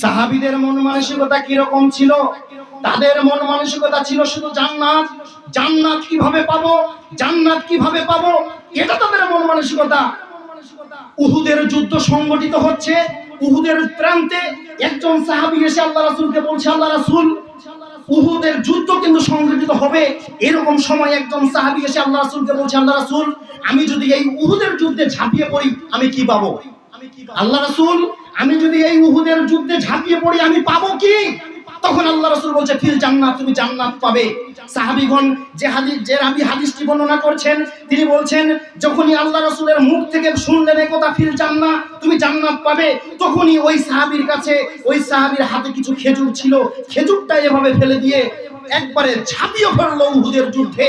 সাহাবিদের মন মানসিকতা কীরকম ছিল? তাদের মন মানসিকতা ছিল শুধু জান্নাত। জান্নাত কীভাবে পাবো? জান্নাত কীভাবে পাবো? এটা তাদের মন মানসিকতা। উহুদের যুদ্ধ সংগঠিত হচ্ছে। উহুদের প্রান্তে একজন সাহাবি এসে আল্লাহ রাসূলকে বলছে, আল্লাহ রাসূল, উহুদের যুদ্ধ কিন্তু সংগঠিত হবে। এরকম সময় একজন সাহাবী এসে আল্লাহ রাসূলকে বলছে, আল্লাহ রাসূল, আমি যদি এই উহুদের যুদ্ধে ঝাঁপিয়ে পড়ি, আমি কি পাবো? আল্লাহ রাসূল আমি যদি এই উহুদের যুদ্ধে ঝাঁপিয়ে পড়ি, আমি পাবো কি? তখন আল্লাহ রসুল বলছে, ফিল জান্নাত, তুমি জান্নাত পাবে। সাহাবীগণ যে হাদিস যে রাবি হাদিসটি বর্ণনা করছেন, তিনি বলছেন, যখনই আল্লাহ রসুলের মুখ থেকে শুনলেন একথা কথা, ফিল জান্নাত, তুমি জান্নাত পাবে। তখনই ওই সাহাবীর কাছে, ওই সাহাবীর হাতে কিছু খেজুর ছিল। খেজুরটা এভাবে ফেলে দিয়ে একবারে ঝাঁপিয়ে পড়ল উহুদের যুদ্ধে।